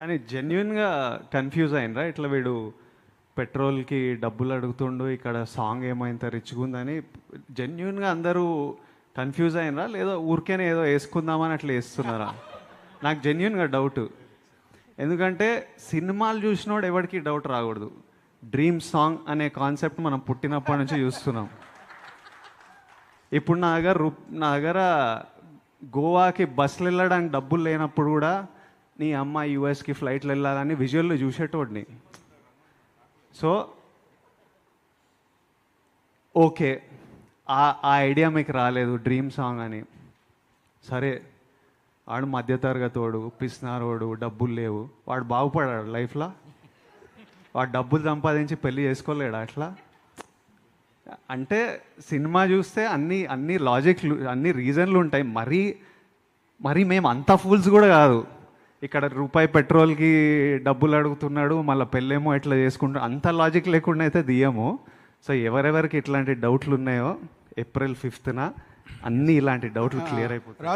కానీ జెన్యున్గా కన్ఫ్యూజ్ అయినరా ఇట్లా వీడు పెట్రోల్కి డబ్బులు అడుగుతుండు ఇక్కడ సాంగ్ ఏమైంత రిచ్గా ఉందని. జెన్యున్గా అందరూ కన్ఫ్యూజ్ అయినరా? లేదా ఊరికేనే ఏదో వేసుకుందామని అట్లా వేస్తున్నారా? నాకు జెన్యున్గా డౌట్ ఎందుకంటే సినిమాలు చూసినోడు ఎవరికి డౌట్ రాకూడదు. డ్రీమ్ సాంగ్ అనే కాన్సెప్ట్ మనం పుట్టినప్పటి నుంచి చూస్తున్నాం. ఇప్పుడు నా దగ్గర రూ నా దగ్గర గోవాకి బస్సులు వెళ్ళడానికి డబ్బులు లేనప్పుడు కూడా నీ అమ్మ యూఎస్కి ఫ్లైట్లు వెళ్ళాలని విజువల్లో చూసేటోడిని. సో ఓకే ఆ ఆ ఐడియా మీకు రాలేదు డ్రీమ్ సాంగ్ అని. సరే వాడు మధ్యతరగతోడు పిస్నారోడు డబ్బులు లేవు. వాడు బాగుపడాడు లైఫ్లో. వాడు డబ్బులు సంపాదించి పెళ్ళి చేసుకోలేడు అట్లా? అంటే సినిమా చూస్తే అన్ని అన్ని లాజిక్లు అన్ని రీజన్లు ఉంటాయి. మరీ మరి మేము అంత ఫూల్స్ కూడా కాదు. ఇక్కడ రూపాయి పెట్రోల్కి డబ్బులు అడుగుతున్నాడు మళ్ళీ పెళ్ళేమో ఇట్లా చేసుకుంటా అంత లాజిక్ లేకుండా అయితే దియము. సో ఎవరెవరికి ఇట్లాంటి డౌట్లు ఉన్నాయో ఏప్రిల్ ఫిఫ్త్న అన్ని ఇలాంటి డౌట్లు క్లియర్ అయిపోతాయి.